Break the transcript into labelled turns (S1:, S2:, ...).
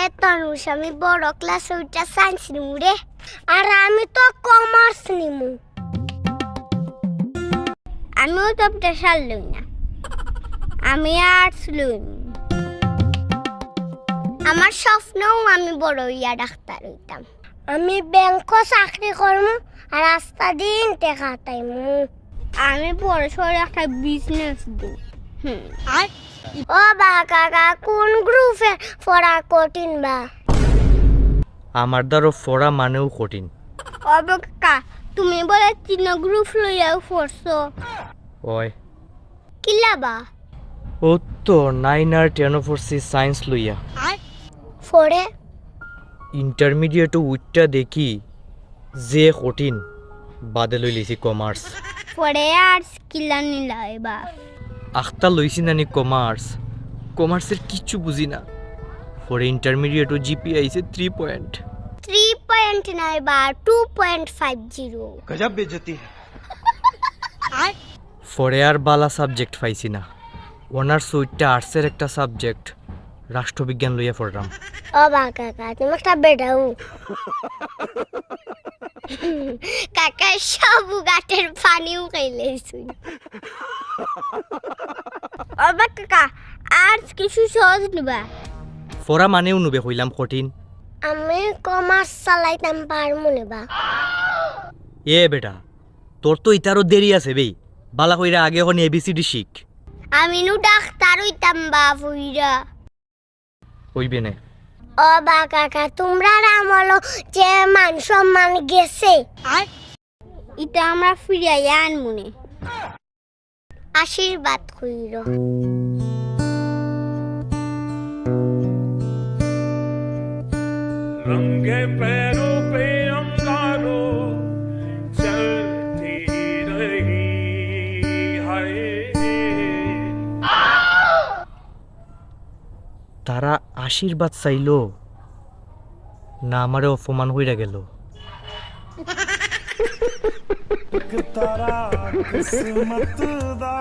S1: এ তনুষ আমি বড় ক্লাস ওইটা সায়েন্স নিমু রে। আর আমি তো কমার্স নিমু। আমিও তো প্রেশার লই না। আমি আর্টস লই আমার স্বপ্নও আমি বড় ইয়া ডাক্তার হইতাম। আমি ব্যাংক চাকরি করব আর রাস্তা দিন টেকা তাইমু আমি বড় সড় একটা বিজনেস দিই হুম। আর? ও বা কাকা কোন গ্রুপে পড়া কঠিন বা?
S2: আমার দ্বারা ফোড়া মানেও কঠিন।
S1: ও বা কাকা তুমি বলে তিন গ্রুপ লইয়াও পড়ছো
S2: ওই।
S1: কিলা বা
S2: ও তো নাইন আর টেন পড়ছি সায়েন্স লইয়া।
S1: আর? পড়ে
S2: ইন্টারমিডিয়েটও উইটটা দেখি যে কঠিন বাদে লই লিছি কমার্স
S1: পড়ে আর্টস কিলা নিলা এবার।
S2: আখতা লইছি নানি কমার্স। কমার্সের কিচ্ছু বুঝি না। পরে ইন্টারমিডিয়েট ও জিপি আইছে থ্রি পয়েন্ট
S1: থ্রি পয়েন্ট নাই বা টু পয়েন্ট ফাইভ জিরো
S3: গজব
S1: বেজতি
S2: পরে আর বালা সাবজেক্ট পাইছি না। অনার্স ওইটা আর্টসের একটা সাবজেক্ট রাষ্ট্রবিজ্ঞান লইয়া পড়লাম
S1: ও বা কাকা তুমি একটা বেটাও কাকা সব গাটের পানিও খাইলেছি বা কাকা আর্টস কিছু সহজ নিবা।
S2: পড়া মানেও নুবে কইলাম কঠিন।
S1: আমি কমার্স চালাইতাম পারমু নেবা।
S2: এ বেটা তোর তো ইতারও দেরি আছে বেই। বালা কইরা আগে এখন এবিসিডি শিখ
S1: আমি নু ডাক্তার হইতাম বা ফুইরা
S2: হইবে না?
S1: ও বা কাকা তোমরা আমলো যে মান সম্মান গেছে। আর এটা আমরা ফিরিয়ে আনমুনে আশীর্বাদ কইর
S4: रंगे पैरों पे अंगारो चलती रही हाय
S2: তারা আশীর্বাদ চাইলো না আমারে অপমান হইরা গেল
S3: तारा किस्मत दा